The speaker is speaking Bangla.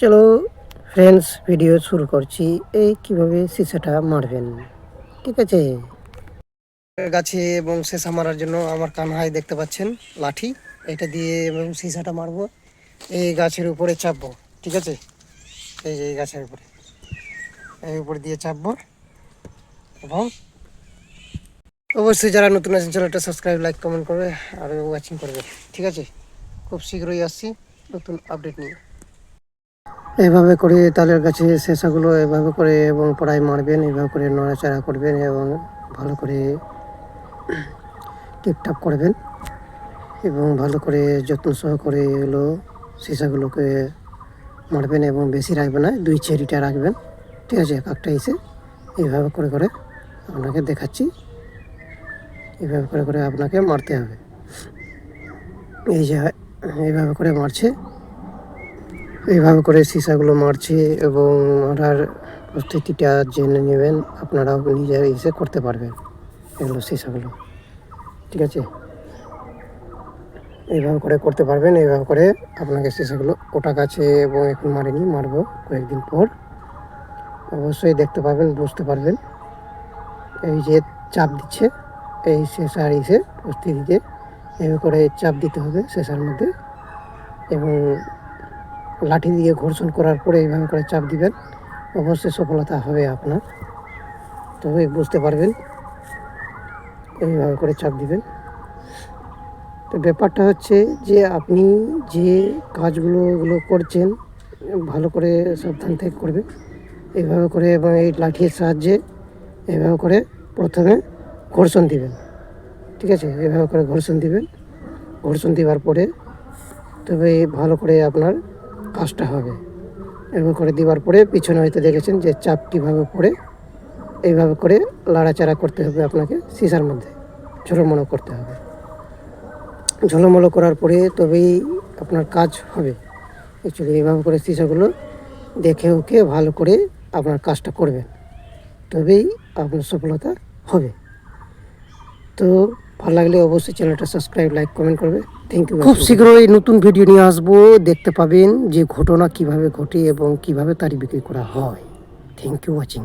চলো ফ্রেন্ডস ভিডিও শুরু করছি। এই কীভাবে সিসাটা মারবেন? ঠিক আছে? গাছে এবং সেসা মারার জন্য আমার কানহাই দেখতে পাচ্ছেন, লাঠি। এটা দিয়ে এবং সিসাটা মারবো। এই গাছের উপরে চাপবো, ঠিক আছে? এই যে এই গাছের উপরে। এই উপরে দিয়ে চাপবো। এবং অবশ্যই যারা নতুন আছেন, চ্যানেলটা সাবস্ক্রাইব লাইক কমেন্ট করবে আর ওয়াচিং করবে, ঠিক আছে? খুব শীঘ্রই আসছি নতুন আপডেট নিয়ে। এভাবে করে তালের গাছে শেষাগুলো এভাবে করে এবং পড়ায় মারবেন এভাবে করে নড়াচড়া করবেন এবং ভালো করে টিপটাপ করবেন এবং ভালো করে যত্ন সহ করে এগুলো সীসাগুলোকে মারবেন এবং বেশি রাখবেন না, দুই চেরিটা রাখবেন। ঠিক আছে, এক একটা এসে এইভাবে করে করে আপনাকে দেখাচ্ছি। এইভাবে করে করে আপনাকে মারতে হবে। এই যে, এইভাবে করে মারছে। এইভাবে করে সীসাগুলো মারছে এবং মারার প্রস্তুতিটা জেনে নেবেন, আপনারাও নিজের এসে করতে পারবেন এগুলো সীসাগুলো। ঠিক আছে? এইভাবে করে করতে পারবেন, এইভাবে করে আপনাকে সীসাগুলো ওটা গাছে এবং এখন মারেনি, মারবো কয়েকদিন পর। অবশ্যই দেখতে পাবেন বুঝতে পারবেন। এই যে চাপ দিচ্ছে, এই শেষার এসে প্রস্তুতিতে এইভাবে করে চাপ দিতে হবে শেষার মধ্যে এবং লাঠি দিয়ে ঘর্ষণ করার পরে এইভাবে করে চাপ দিবেন। অবশ্যই সফলতা হবে আপনার। তবে বুঝতে পারবেন, এইভাবে করে চাপ দিবেন। তো ব্যাপারটা হচ্ছে যে আপনি যে কাজগুলো এগুলো করছেন, ভালো করে সাবধান থেকে করবে এইভাবে করে এবং এই লাঠির সাহায্যে এইভাবে করে প্রথমে ঘর্ষণ দিবেন। ঠিক আছে? এইভাবে করে ঘর্ষণ দিবেন। ঘর্ষণ দেওয়ার পরে তবে ভালো করে আপনার কাজটা হবে। এভাবে করে দেওয়ার পরে পিছনে হয়তো দেখেছেন যে চাপ কীভাবে পড়ে এইভাবে করে লাড়াচাড়া করতে হবে আপনাকে, সিসার মধ্যে। ঝোলমলো করতে হবে। ঝোলমলো করার পরে তবেই আপনার কাজ হবে। অ্যাকচুয়ালি এইভাবে করে সিসাগুলো দেখে ওকে ভালো করে আপনার কাজটা করবেন। তবেই আপনার সফলতা হবে। তো ভালো লাগলে অবশ্যই চ্যানেলটা সাবস্ক্রাইব লাইক কমেন্ট করবে। থ্যাংক ইউ খুব শীঘ্রই নতুন ভিডিও নিয়ে আসব। দেখতে পাবেন যে ঘটনা কীভাবে ঘটে এবং কীভাবে তারি বিক্রি করা হয়। Thank you watching